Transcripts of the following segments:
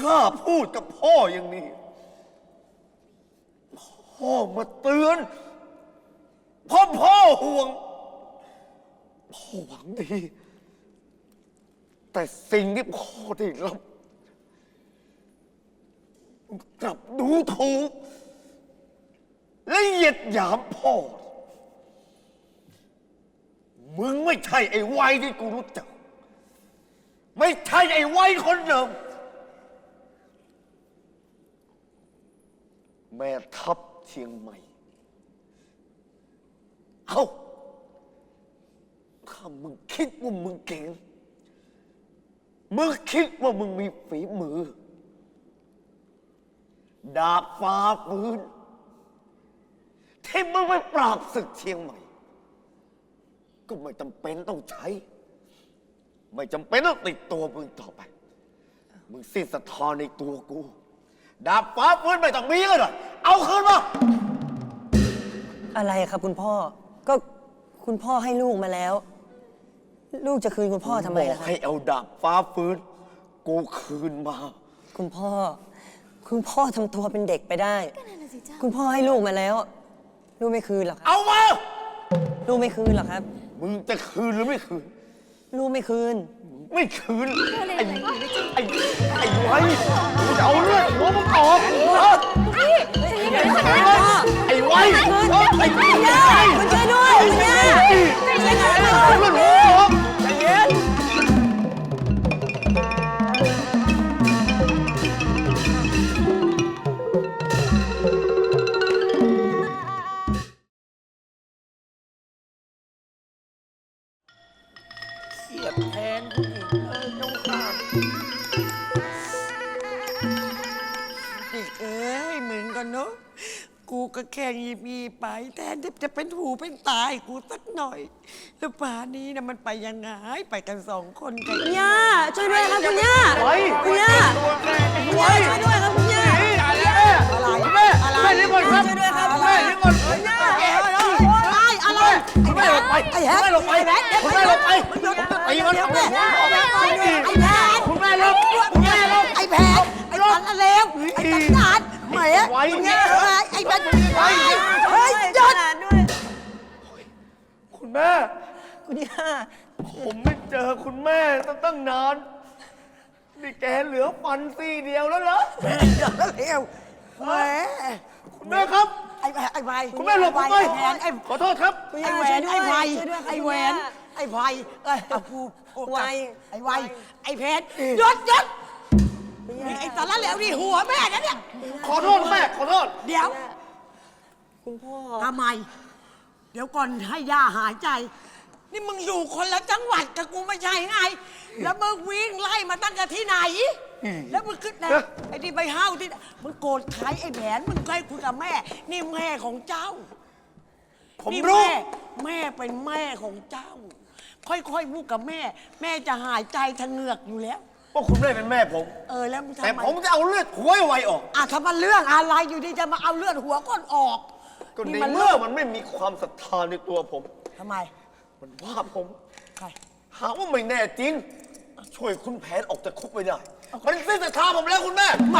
กล้าพูดกับพ่ออย่างนี้ พ่อมาเตือนเพ่อพ่อห่วง พ่อหวังดี แต่สิ่งที่พ่อได้รับกลับดูถูกและเหยียดหยามพ่อ มึงไม่ใช่ไอ้ไวที่กูรู้จัก ไม่ใช่ไอ้ไวคนเดิม แม่ทัพเชียงใหม่ เอาถ้ามึงคิดว่ามึงเก่ง มึงคิดว่ามึงมีฝีมือ ดาบฟ้าปืนที่มึงไปปราบศึกเชียงใหม่ ก็ไม่จำเป็นต้องใช้ ไม่จำเป็นต้องติดตัวมึงต่อไป มึงสิ้นศรัทธาในตัวกู ดาบฟ้าปืนไม่ต้องมีก็ได้เอาคืนมา อะไรครับคุณพ่อ ก็คุณพ่อให้ลูกมาแล้ว ลูกจะคืนคุณพ่อทำไมบอล่ะกครับ ให้เอาดาบฟ้าปืนกูคืนมา คุณพ่อ คุณพ่อทำตัวเป็นเด็กไปได้ก็นั่นน่ะสิเจ้าคุณพ่อให้ลูกมาแล้ว ลูกไม่คืนหรอกครับ เอามา ลูกไม่คืนหรอกครับ มึงจะคืนหรือไม่คืน ลูกไม่คืน ไม่คืนอะไรไอ้อะไรไม่จริงไอ้ไอ้ไว้กู จะเอาเลือดหัวมึงออกเออพี่จะยิงกันขนาดไอ้ไว้เออไอ้ไว้คุณย่าคุณช่วยด้วยคุณย่าใจเย็นเอาเลือดหัวออก กูก็แค่ยีมีไป แทนที่จะเป็นหูเป็นตายกูสักหน่อย แล้วป่านนี้นะมันไปยังไงไปกันสองคนกันคุณย่าช่วยด้วยครับคุณย่าไว้คุณย่าตัวแม่ไอ้คุณไว้ย่าช่วยด้วยครับคุณย่าอะไรอะไรแม่แม่เลี้ยงก่อนครับช่วยด้วยครับแม่เลี้ยงก่อนคุณย่าอะไรคุณแม่หลบไปไอ้แฮกคุณแม่หลบไปคุณแม่หลบไปตีมันเอาหัวออกไปไอ้แผนคุณแม่หลบคุณแม่หลบไอ้แผนไอ้ตันเลวไอ้ตันนาน แหมไว้ไอ้ไอ้แผนไว้เฮ้ยหยุดด้วยคุณแม่ คุณย่าผมไม่เจอคุณแม่ตั้งตั้งนาน นี่แกเหลือฟันซี่เดียวแล้วเหรอเลวแหมคุณแม่ครับ ไอ้แผนไอ้ไพคุณแม่หลบผมไปไอ้แผนไอ้ขอโทษครับคุณไอ้ย่าแหวช่วนยด้วยไอ้ไพช่วยด้วยครับ ไอ้แหวนไอ้ไพเอ้ยเอากูกูไวไอ้ไวไอ้เพชรหยุดหยุดนี่ ไอ้สารเลวนี่หัวแม่นะเนี่ย ขอโทษแม่ ขอโทษ เดี๋ยวคุณพ่อ ทำไม เดี๋ยวก่อนให้ย่าหายใจ นี่มึงอยู่คนละจังหวัดกับกูไม่ใช่ไง แล้วมึงวิ่งไล่มาตั้งแต่ที่ไหน แล้วมึงขึ้นนะไอ้ที่ไปห้าวที่มึงโกรธใครไอ้แผนมึงเคยคุยกับแม่ นี่แม่ของเจ้าผมนี่รู้แม่แม่เป็นแม่ของเจ้า ค่อยๆพูดกับแม่ แม่จะหายใจทะเงือกอยู่แล้ว ว่าคุณแม่เป็นแม่ผม เออแล้วมึงแต่ทำไมผมจะเอาเลือดหัวไอ้ไวออก อะถ้ามันเรื่องอะไรอยู่ดีจะมาเอาเลือดหัวก้นออกก็ในนี่มันเมื่อมันไม่มีความศรัทธาในตัวผม ทำไมมันว่าผมใคร หาว่าไม่แน่จริง ช่วยคุณแผนออกจากคุกไปได้ มันสิ้นศรัทธาผมแล้วคุณแม่ แหม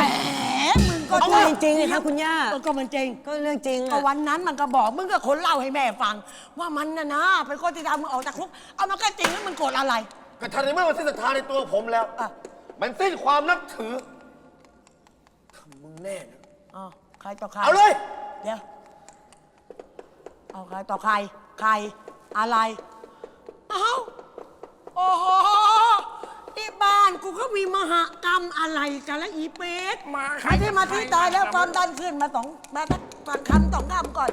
มึงก็เอาใช่จริงๆเลยครับคุณย่าเออก็มันจริงก็เรื่องจริงก็อะวันนั้นมันก็บอกมึงก็คนเล่าให้แม่ฟัง ว่ามันน่ะนะเป็นคนที่ทำมึงออกจากคุกเอามันก็จริงแล้วมึงโกรธอะไร ก็ทันในเมื่อมันสิ้นศรัทธาในตัวผมแล้ว อะ มันสิ้นความนับถือถ้ามึงแน่นะอ๋อใครต่อใครเอาเลย เดี๋ยวเอาใครต่อใคร ใคร อะไร เอาโอ้โหที่บ้านกูก็มีมหากรรมอะไรกันละอีเป็ด มาใครที่มาที่ตายแล้วความดันขึ้นมาสองมาสักฟังคำสองคำก่อน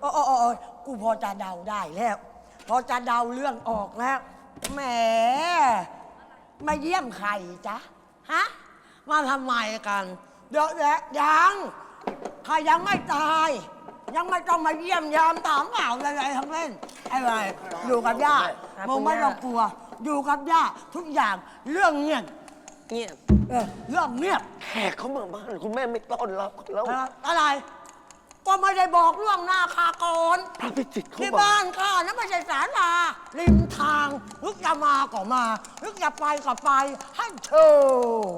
โอ้โอ้โอ้โอ้กูพอจะเดาได้แล้ว พอจะเดาเรื่องออกแล้ว แหม มาเยี่ยมใครจ๊ะ ฮะ มาทำไมกัน เดี๋ยวเดี๋ยวยังใครยังไม่ตาย ยังไม่ต้องมาเยี่ยมยามถามเปล่าอะไรๆทั้งเล่นไอ้ไรอยู่กับย่าครับ มึงคุณไม่ย่าต้องกลัว อยู่กับย่าทุกอย่างเรื่องเงียบเงียบเออเรื่องเงียบแขกเขามาบ้านคุณแม่ไม่ต้อนรับเขาแล้ว อะไรอะไร ก็ไม่ได้บอกล่วงหน้าคาก่อนพระพิจิตรเขาที่มาบ้านข้านะไม่ใช่ศาลาริมทางนึกจะมาก็มานึกจะไปก็ไปให้โชว์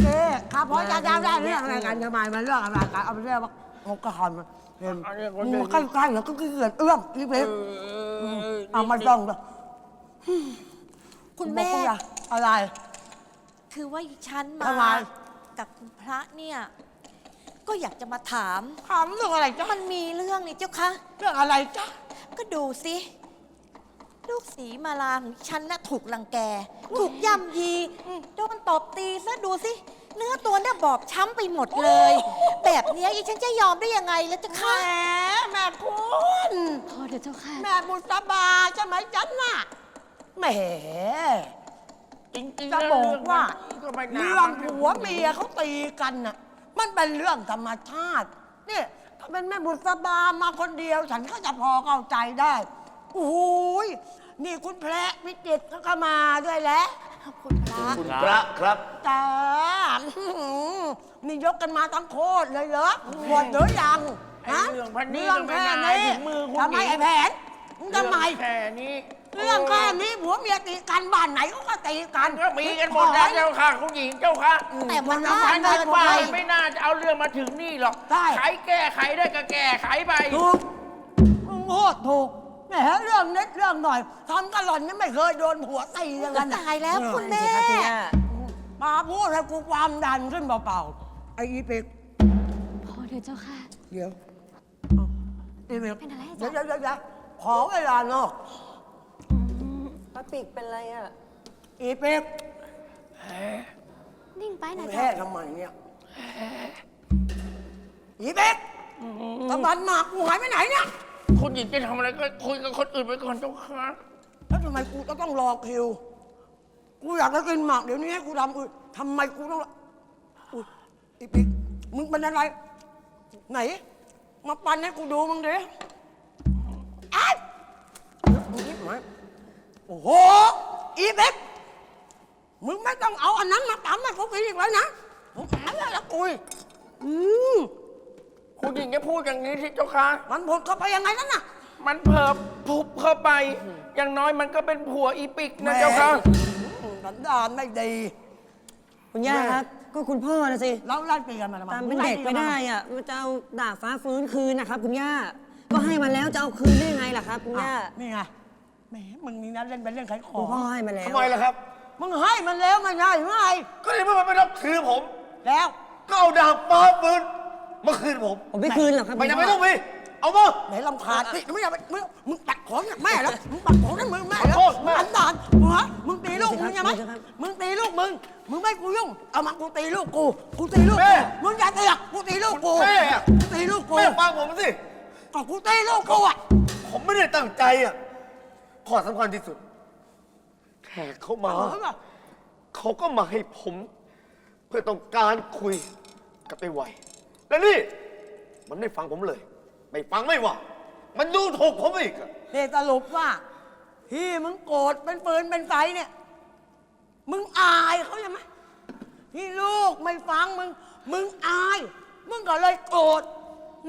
เจ๊ข้าพอจะดาวได้เรื่องอะไรกันทำไมมันเรื่องอะไรกันเอาไปเรื่องว่าเขาก็หันมาเห็นมึงใกล้ๆแล้วก็เกิดเอื้อมอีเป๊กเอามาจ้องด้วยคุณแม่ บอกว่าอะไร คือว่าฉันมาทำไม กับคุณพระเนี่ย ก็อยากจะมาถาม ถามเรื่องอะไรจ๊ะ มันมีเรื่องนี่เจ้าคะ เรื่องอะไรจ๊ะ ก็ดูสิ ลูกสีมาลาของฉันน่ะถูกลังแก ถูกย่ำยี โดนตบตีซะดูสิ เนื้อตัวน่ะบอบช้ำไปหมดเลย แบบเนี้ยอีฉันจะยอมได้ยังไงแล้วเจ้าแหมคะแม่คุณพอเดี๋ยวเจ้าค่ะ แม่บุษบาใช่ไหมจ๊ะน่ะแหม จริงๆจะบอกว่าก็ไม่น่าเรื่องผัวเมียเขาตีกันน่ะ มันเป็นเรื่องธรรมชาตินี่ถ้าเป็นแม่บุษบามาคนเดียว ฉันก็จะพอเข้าใจได้โอ้ยนี่คุณแพระวิจิตรก็มาด้วยแหล้วขอบคุณพระคุณพระครับจ้าอื้อหือนี่ยกกันมาทั้งโคตรเลยเหรอหมดหรือยังฮะไอ้เรื่องพันนี้เรื่องก็ไม่แค่น่านี้ถึงมือคุณทำไมหญิงไอ้แผนมึงทำไม แค่นี้ เรื่องแค่นี้ ผัวเมียตีกันบ้านไหนเขาก็ตีกันก็มีกันหมดแล้วเจ้าค่ะคุณหญิงเจ้าค่ะแต่มันมันมากฉันเกิคิดนว่าไปมันไม่น่าจะเอาเรื่องมาถึงนี่หรอกได้ใครแก้ไขได้ก็แก้ไขไป ถูกมึงโคตรถูกแหมเรื่องนิดเรื่องหน่อยทำกันหล่อนยังไม่เคยโดนผัวตีอย่างก็นั้นน่ะตายแล้วคุณแม่สิครับคุณย่ามาพูดให้กูความดันขึ้นเปล่าๆไอ้อีเป็กพอเดี๋ยวเจ้าค่ะ เดี๋ยวเอาอีเป็กเป็นอะไรเดี๋ยวจ๊ะเดี๋ยวเดี๋ยวขอเวลานอก ป้าปีกเป็นไรอะ อีเป็กนิ่งไปมึนะงจ๊ะแห่ทำไมเนี่ยอีเป็กตะบันหมากกูหายไปไหนเนี่ย คุณหญิงจะทำอะไรก็คุยกับคนอื่นไปก่อนเจ้าค่ะแล้วทำไมกูจะต้องรอคิว กูอยากจะกินหมากเดี๋ยวนี้ให้กูทำอื่นทำไมกูต้องรออุ๊ยอีปิ๊กมึงเป็นอะไร ไหน มาปันให้กูดูมึงดิไอ้มึงคิดไหม โอ้โห อีปิ๊กมึงไม่ต้องเอาอันนั้นมาตำให้กูกินอีกแล้วนะมึงหาอะไรละกุยอืมคุณหญิงจะพูดอย่างนี้ที่เจ้าค่ะมันผลเข้าไปยังไงนั่นน่ะ มันเพิ่มพุบเข้าไป อย่างน้อยมันก็เป็นผัวอีปิกนะเจ้าค่ะสันดานไม่ดี คุณย่าครับ ก็คุณพ่อนะสิแล้วไล่ตีกันมาทำไมตามเป็นเด็กไม่ได้อะมันจะเอาดาบฟ้าฟื้นคืนนะครับ คุณย่า ก็ให้มาแล้วจะเอาคืนได้ไงล่ะครับ คุณย่าอะนี่ไง แหมมึงนี่นะเล่นเป็นเรื่องขายขอคุณงพ่อให้มาแล้วทำไมล่ะครับ มึงให้มันแล้วมันไงไงก็ในเมื่อมันไม่รับคืนผม แล้ว ก็เอาดาบฟ้าปืนมาคืนผม ผมไม่คืนหรอกครับไม่คุณจำพ่เป็นต้องมี เอามา ไหนลำคาญนี่ไม่อยากมึงมึงตัดของจากแม่แล้วมึงตัดของจากมือแม่แล้วขอโทษแม่ อันดานมึงฮะมึงตีลูกมึงใช่ไหมมึงตีลูกมึง มึงไม่กูยุ่ง เอามากูตีลูกกู กูตีลูกกูมึงอย่าตีอะกูตีลูกกูแม่อะกูตีลูกกูแม่ฟังผมสิ ก็กูตีลูกกูอะผมไม่ได้ตั้งใจอะ ข้อสำคัญที่สุด แขกเขามาเอาเหรอเขาก็มาให้ผม เพื่อต้องการคุยกับไอ้ไหวและนี่ มันไม่ฟังผมเลย ไม่ฟังไม่ว่า มันดูถูกผมอีกอะนี่สรุปว่าที่มึงโกรธเป็นปืนเป็นไฟเนี่ย มึงอายเขาใช่ไหมที่ลูกไม่ฟังมึง มึงอาย มึงก็เลยโกรธ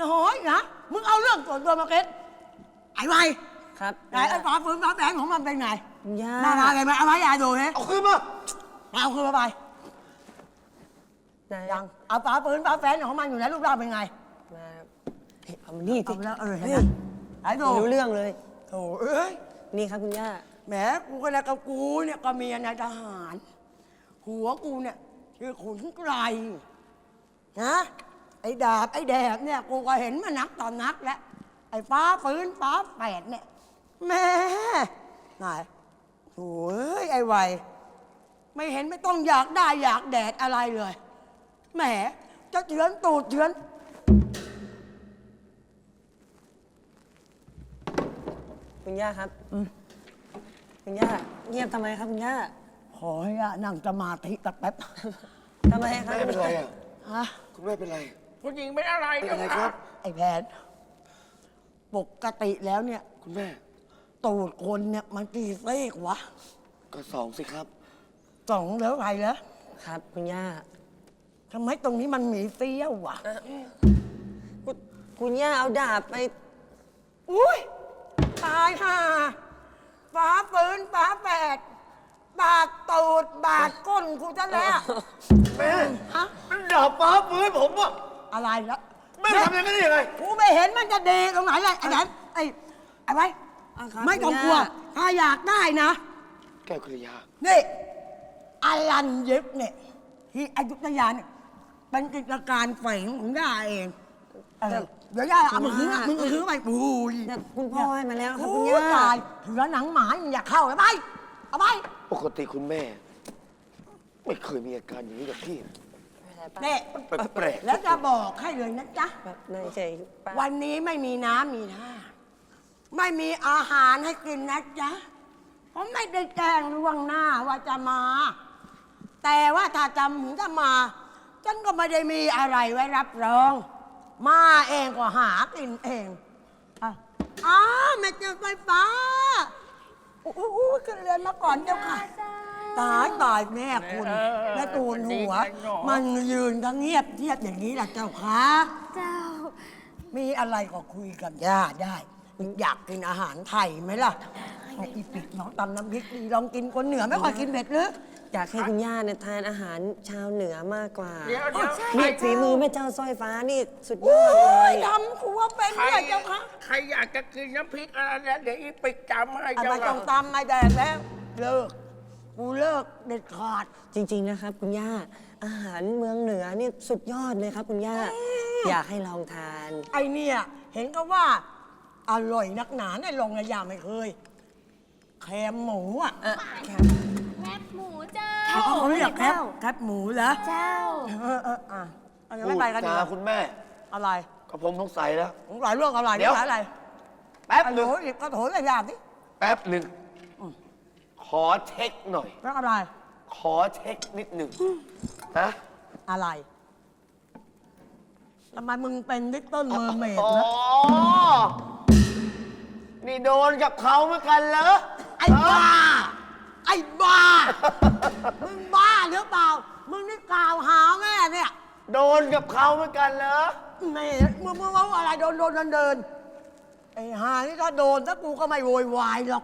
น้อยนะมึงเอาเรื่องส่วนตัวมาเก็ตไอ้ไว ครับไหนไอ้ฝาฝืนฝาแฝงของมันเป็นไงคุณย่าหน้าตาไงมันเอาไว้ยายดูเฮ้เอาคืนมาเอาคืนมาไปไหนยังเอาฝาฝืนฝาแฝงของมันอยู่ไหนรูปร่างเป็นไงมาเฮ้ยเอามานี่สิเอาไปแล้วเออเห็นฮ้ไหมยไอ้ดูไม่รู้เรื่องเลยโถ่เอ้ย นี่ครับคุณย่า แหมกูก็แล้วกับกูเนี่ยก็เมียนายทหาร หัวกูเนี่ยชื่อขุนไกรนะไอ้ดาบไอ้แดบเนี่ยกูก็เห็นมานักต่อนนักแล้วไอ้ฟ้าฟื้นฟ้าแปดเนี่ย แม่นายโอ้ยไอ้ไวไม่เห็นไม่ต้องอยากได้อยากแดดอะไรเลย แหมจะเฉือนตูดเฉือน คุณย่าครับคุณย่าเงียบทำไมครับคุณย่าขอให้อะนั่งสมาธิสักแป๊บ ทำไมครับแม่เป็นไรอะฮะ คุณแม่เป็นไร คุณหญิงเป็นอะไรเป็นเจ้าอะไรคค่ะรับ ไอ้แผนปกติแล้วเนี่ย คุณแม่ ตูดคนเนี่ยมันกี่เส้กวะก็สองสิครับ สองแล้วไงแล้วครับคุณย่าทำไมตรงนี้มันมีเสี้ยววะคุณคุณย่าเอาดาบไปอุ้ยตายห่าฟ้าปืนฟ้าแปดบาดตูดบาดก้นกูจะแล้วแม่ฮะมันดาบฟ้าฟื้นผมอะอะไรแล้วแม่ทำอย่างนั้นได้ยังไง กูไม่เห็นมันจะดีตรงไหนเลยไอ้นั้นไอ้ไอ้ไว้ อะครับไม่ต้องกลัว คุณย่า ถ้าอยากได้นะ แก้วคุริยา นี่อลันยึกเนี่ย ที่อยุธยาเนี่ยเป็นกิจการแฝงของย่าเองเออเดี๋ยวย่าเอามือถือมึงเอามือถือไปปุยเนี่ยคุณพ่อให้มาแล้วครับโอ้คุณยย่าตายเถือหนังหมามึงอยากเข้าเอาไปเอาไปปกติคุณแม่ ไม่เคยมีอาการอย่างนี้กับพี่นะเนี่ยแปลกๆแล้วจะบอกให้เลยนะจ๊ะแบบในใจป้าวันนี้ไม่มีน้ำมีท่า ไม่มีอาหารให้กินนะจ๊ะเพราะไม่ได้แจ้งล่วงหน้าว่าจะมา แต่ว่าถ้าจำถึงจะมา ฉันก็ไม่ได้มีอะไรไว้รับรอง มาเองก็หากินเองอะอ้าวแม่เจ้าไฟฟ้าอู้หูขึ้นเรือนมาก่อนเจ้าค่ะ ตายตายแม่คุณเออแม่ตูนหัวดีจังหนอมันยืนทั้งเงียบเทียบอย่างนี้ล่ะเจ้าค่ะ เจ้า มีอะไรก็คุยกับย่าได้ อยากกินอาหารไทยไหมล่ะเอาอีปิกน้องตำน้ำพริกดีลองกินคนเหนือไม่ค่อยกินเผ็ดหรืออยากให้คุณย่าเนี่ยทานอาหารชาวเหนือมากกว่าเดี๋ยวเดี๋ยวนี่ฝีมือแม่เจ้าสร้อยฟ้านี่สุดยโอ้อดเลย ยทำครัวเป็นใครเนี่ยเจ้าค่ะใครอยากจะกินน้ำพริกอะไรนะเดี๋ยวอีปิกจำให้อะเจ้าไรต้องตำไม่แดกแล้วเลิกกูเลิกเด็ดขาด จริง ๆ นะครับ คุณย่า อาหารเมืองเหนือนี่สุดยอดเลยครับ คุณย่า อยากให้ลองทาน ไอเนี่ย เห็นก็ว่า อร่อยนักหนาในลงระยาไม่เคย แคมหมูอะเออแคบหมูเจ้าเขาเขาเรียกแคบแคบหมูเหรอ เจ้า เออเอออะเอายังพูไม่ดไปกันดีจากว่าคุณแม่อะไรก็ผมสงสัยแล้ว ผมหลายเรื่องอะไรเดี๋ยวหลายอะไรแป๊บไอ้หโถนึ่งหยิบกระโถนระยาสิแป๊บหนึ่งขอเช็คหน่อย แล้วอะไร ขอเช็คนิดหนึ่งนะอะไรทำไมมึงเป็นลิตเติ้ลเมอร์เมดอ๋อนะ นี่โดนกับเขาเหมือนกันเหรอไอ้บ้า ไอ้บ้า มึงบ้าหรือเปล่า มึงนี่กล่าวหาแม่เนี่ย โดนกับเขาเหมือนกันเหรอนี่มึงมึงว่าอะไรโดนโดนเดินเดินไอ้หานี่ถ้าโดนถ้ากูก็ไม่โวยวายหรอก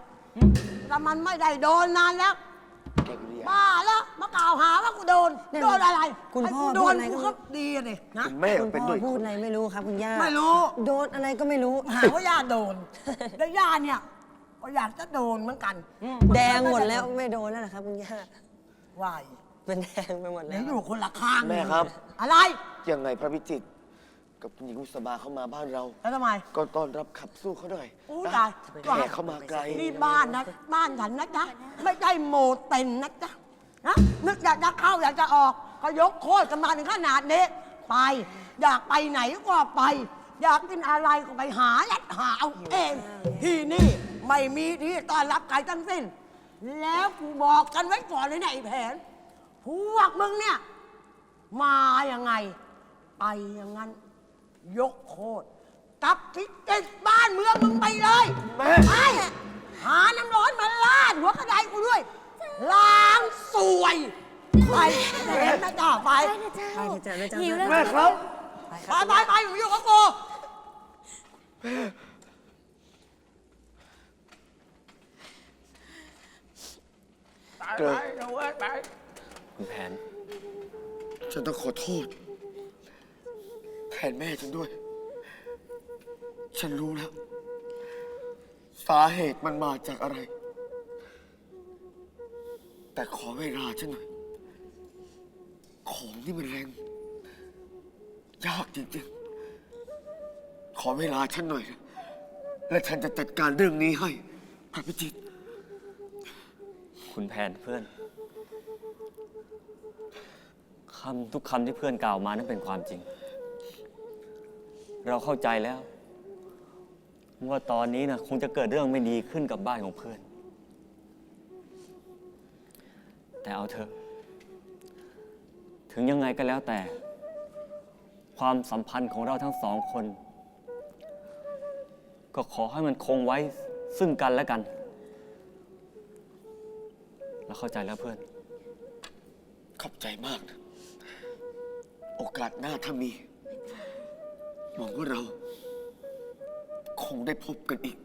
แต่มันไม่ได้โดนนานแล้ว แก้วคุริยา บ้าแล้วมากล่าวหาว่ากูโดนนั่นโดนอะไรคุณให้พ่อกูโดนพูดอะไรก็ กูก็ดีอะดินะ คุณแม่คุณเป็นพ่อด้วยพูดอะไรไม่รู้ครับคุณย่าไม่รู้ โดนอะไรก็ไม่รู้ หาว่าย่าโดน แล้วย่าเนี่ยก็อยากจะโดนเหมือนกันแดงหมดแล้วไม่โดนแล้วนะครับคุณย่า วายเป็นแดงไปหมดแล้เดี๋ยวว อยู่คนละข้างแม่ครับ อะไร ยังไงพระพิจิตร กับคุณหญิงอุสมาเข้ามาบ้านเรา แล้วทำไมก็ต้อนรับขับสู้เขาหน่อยอู้นะตายแขกเข้ามาไกล นี่บ้านนะ บ้านฉันนะจ๊ะ ไม่ได้โมเต็นนะจ๊ะนะนึกอยากจะเข้าอยากจะออก ก็ยกโคตรกันมาถึงขนาดนี้ ไป อยากไปไหนก็ไป อยากกินอะไรก็ไปหาและหาเอาเอง ที่นี่ไม่มีที่ต้อนรับใครทั้งสิ้น แล้วกูบอกกันไว้ก่อนเลยนะไอ้แผน พวกมึงเนี่ย มายังไง ไปอย่างนั้น ยกโคตรกลับทิศเจ็ดบ้านเมืองมึงไปเลยแม่ ไปหาน้ำร้อนมาลาดหัวกระไดกูด้วย ล้างสวย ไปเห็นนะจ้าไป ไปนะเจ้าไปเถอะจ้ะแม่เจ้า หิวแล้วแม่ครับ ไปไปไปหนูอยู่กับกูตายเกิดไปนะเว้ยไปคุณแผน ฉันต้องขอโทษ แทนแม่ฉันด้วย ฉันรู้แล้ว สาเหตุมันมาจากอะไร แต่ขอเวลาฉันหน่อย ของที่มันแรง ยากจริงๆ ขอเวลาฉันหน่อยนะและฉันจะจัดการเรื่องนี้ให้พระพิจิตรคุณแผนเพื่อนคำทุกคำที่เพื่อนกล่าวมานั้นเป็นความจริง เราเข้าใจแล้ว ว่าตอนนี้นะคงจะเกิดเรื่องไม่ดีขึ้นกับบ้านของเพื่อน แต่เอาเถอะ ถึงยังไงก็แล้วแต่ ความสัมพันธ์ของเราทั้งสองคน ก็ขอให้มันคงไว้ซึ่งกันและกันเราเข้าใจแล้วเพื่อน ขอบใจมากนะโอกาสหน้าถ้ามี หวังว่าเรา คงได้พบกันอีก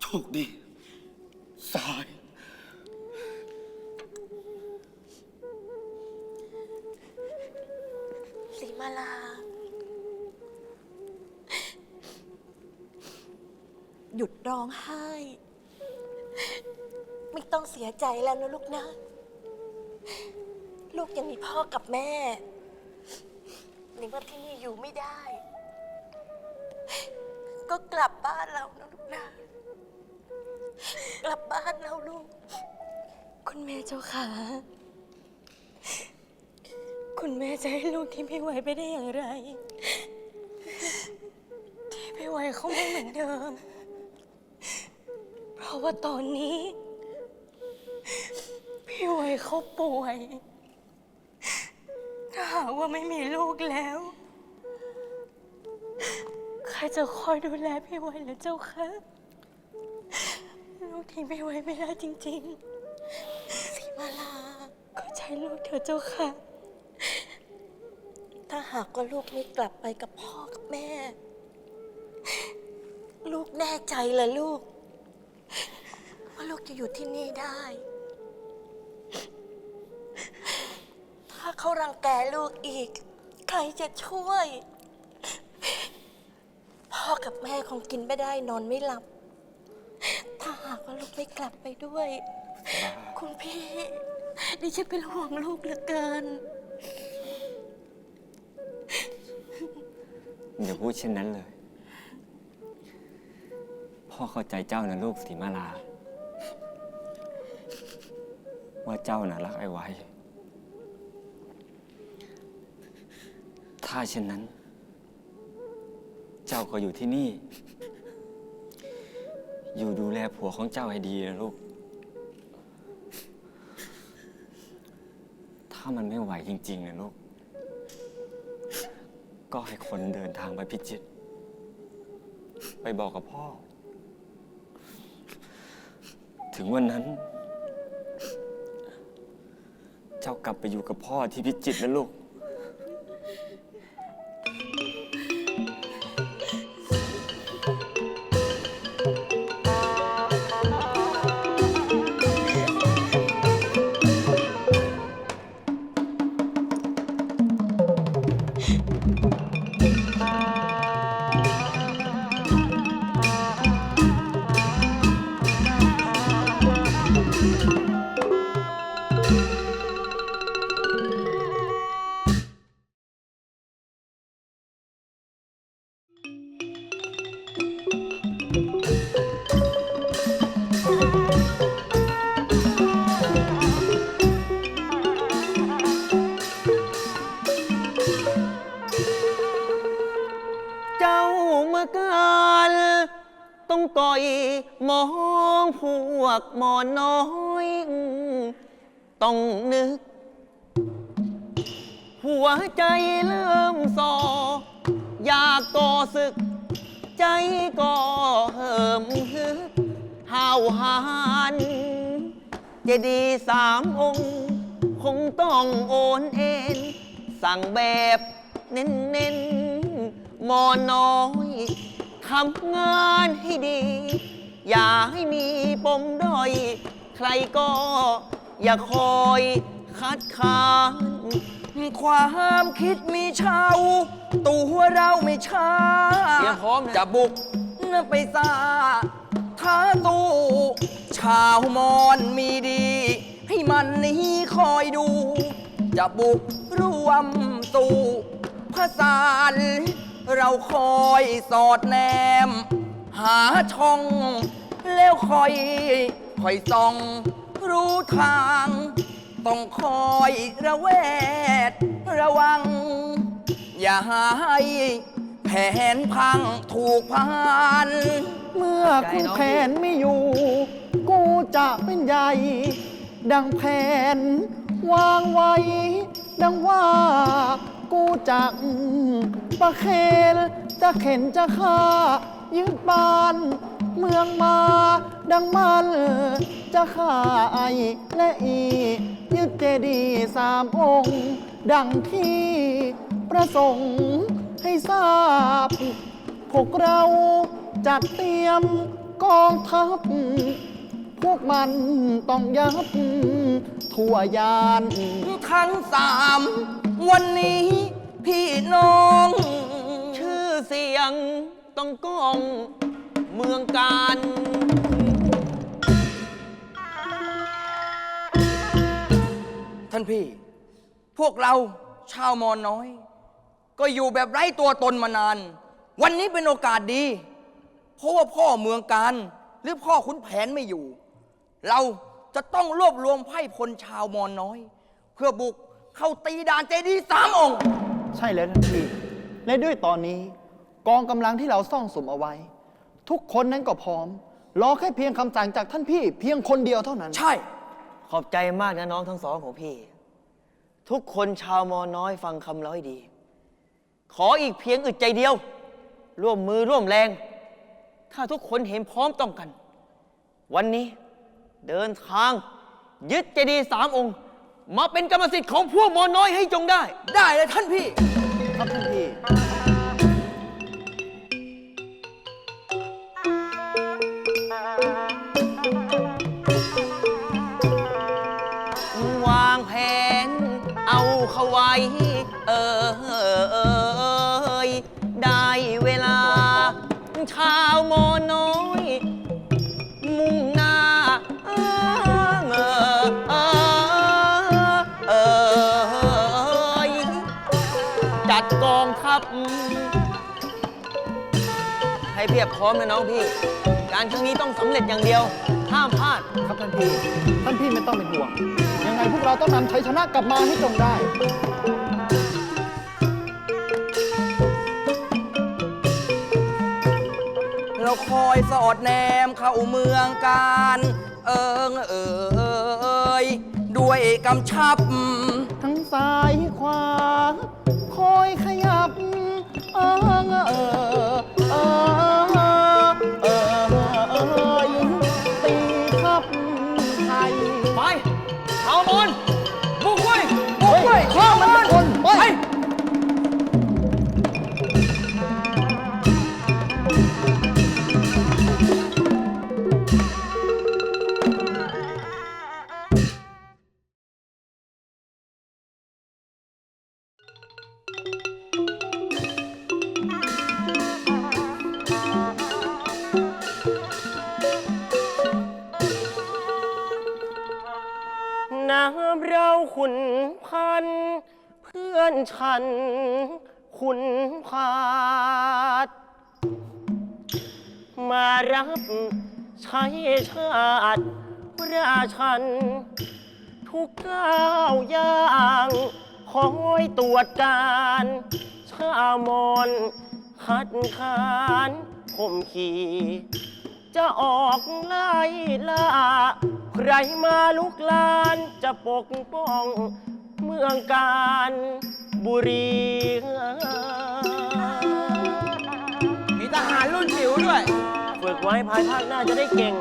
โชคดี สาย สีมาลา หยุดร้องไห้ ไม่ต้องเสียใจแล้วนะลูกนะ ลูกยังมีพ่อกับแม่ในเมื่อที่นี่อยู่ไม่ได้ ก็กลับบ้านเรานะลูกนะกลับบ้านเราลูก คุณแม่เจ้าขาคุณแม่จะให้ลูกที่พี่ไหวไปได้อย่างไร ที่พี่ไหวเขาไม่เหมือนเดิม เพราะว่าตอนนี้ พี่ไหวเขาป่วย ถ้าหากว่าไม่มีลูกแล้ว ใครจะคอยดูแลพี่ไหวล่ะเจ้าคะลูกทิ้งพี่ไหวไม่ได้จริงๆสีมาลา ก็ใช้ลูกเธอะเจ้าค่ะ ถ้าหากว่าลูกไม่กลับไปกับพ่อกับแม่ ลูกแน่ใจเหรอลูก ว่าลูกจะอยู่ที่นี่ได้ ถ้าเขารังแกลูกอีก ใครจะช่วย พ่อกับแม่คงกินไม่ได้นอนไม่หลับ ถ้าหากว่าลูกไม่กลับไปด้วย คุณพี่ดิฉันเป็นห่วงลูกเหลือเกิน อย่าพูดเช่นนั้นเลย พ่อเข้าใจเจ้านะลูกสีมาลา ว่าเจ้าน่ะรักไอ้ไว้ ถ้าเช่นนั้น เจ้าก็อยู่ที่นี่ อยู่ดูแลผัวของเจ้าให้ดีนะลูก ถ้ามันไม่ไหวจริงๆนะลูก ก็ให้คนเดินทางไปพิจิตร ไปบอกกับพ่อ ถึงวันนั้น เจ้ากลับไปอยู่กับพ่อที่พิจิตรนะลูก ต้องก่อยมองพวกหมอน้อย ต้องนึก หัวใจเริ่มสอ อยากก่อศึก ใจก็เหิมฮึกห้าวหานเจดีย์สามองค์ คงต้องโอนเอ็น สั่งแบบเน้นๆหมอน้อย ทำงานให้ดี อย่าให้มีปมด้อย ใครก็ อย่าคอยคัดค้านความคิดมีเช่าตัวเราไม่ช้า เตรียมพร้อมนะ จะบุกไปซาท้าตู้ชาวมอนมีดี ให้มันนี้คอยดู จะบุกรวมตู้ผสาน เราคอยสอดแนม หาช่อง แล้วคอยคอยส่อง รู้ทาง ต้องคอยระแวดระวัง อย่าให้แผนพังถูกพานเมื่อคุณแผนไม่อยู่ กูจะเป็นใหญ่ ดังแผน วางไว้ ดังว่า กูจะ ประเคนจะเข็นจะฆ่ายึดบ้าน เมืองมาดังมันจะฆ่าไอและอียึดเจดีย์สามองค์ ดังที่ประสงค์ให้ทราบ พวกเราจัดเตรียมกองทัพ พวกมันต้องยับทั่วยาน ทั้งสามวันนี้ พี่น้อง ชื่อเสียงต้องก้องเมืองการ ท่านพี่ พวกเราชาวมอนน้อย ก็อยู่แบบไร้ตัวตนมานาน วันนี้เป็นโอกาสดี เพราะว่าพ่อเมืองการ หรือพ่อขุนแผนไม่อยู่ เราจะต้องรวบรวมไพร่พลชาวมอนน้อย เพื่อบุกเข้าตีด่านเจดีย์สามองค์ ใช่แล้วท่านพี่ และด้วยตอนนี้กองกำลังที่เราซ่องสมเอาไว้ ทุกคนนั้นก็พร้อม รอแค่เพียงคำสั่งจากท่านพี่ เพียงคนเดียวเท่านั้น ใช่ ขอบใจมากนะน้องทั้งสองของพี่ ทุกคนชาวมอน้อยฟังคำเร้อยดี ขออีกเพียงอึดใจเดียว ร่วมมือร่วมแรง ถ้าทุกคนเห็นพร้อมต้องกัน วันนี้เดินทาง ยึดเจดีย์สามองค์ มาเป็นกรรมสิทธิ์ของพวกมอน้อยให้จงได้ ได้เลยท่านพี่ ครับท่านพี่ วางแผนเอาเขาไว้ ให้เพียบพร้อมนะน้องพี่ การครั้งนี้ต้องสำเร็จอย่างเดียว ห้ามพลาด ครับท่านพี่ ท่านพี่ไม่ต้องเป็นห่วง ยังไงพวกเราต้องนำชัยชนะกลับมาให้จงได้ เราคอยสอดแนมเข้าเมืองการ เอิงเอยด้วยกำชับ ทั้งซ้ายขวา คอยขยับ เออเออเออ เราขุนพันเพื่อนฉัน ขุนพาด มารับใช้ชาติราชัน ทุกก้าวย่างคอยตรวจการชามอนคัดค้านข่มขี จะออกไล่ล่าใครมาลุกลานจะปกป้องเมืองการบุรี มีทหารรุ่นจิ๋วด้วย ฝึกไว้ภายภาคหน้าจะได้เก่ง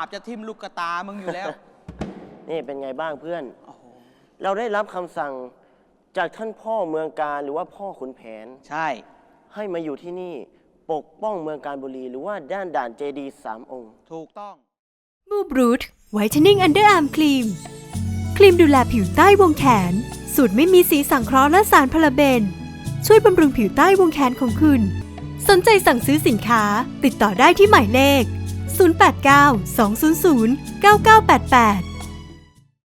าบจะทิ่มลูกกระตามึงอยู่แล้ว นี่เป็นไงบ้างเพื่อนเราได้รับคำสั่งจากท่านพ่อเมืองการหรือว่าพ่อขุนแผน ใช่ ให้มาอยู่ที่นี่ปกป้องเมืองการบุรีหรือว่าด้านด่านเจดีสามองค์ ถูกต้องมูบรูทไวท์เทนนิ่งอันเดอร์อาร์มครีม ครีมดูแลผิวใต้วงแขน สูตรไม่มีสีสังเคราะห์และสารพาราเบน ช่วยบำรุงผิวใต้วงแขนของคุณ สนใจสั่งซื้อสินค้า ติดต่อได้ที่หมายเลข 089 200 9988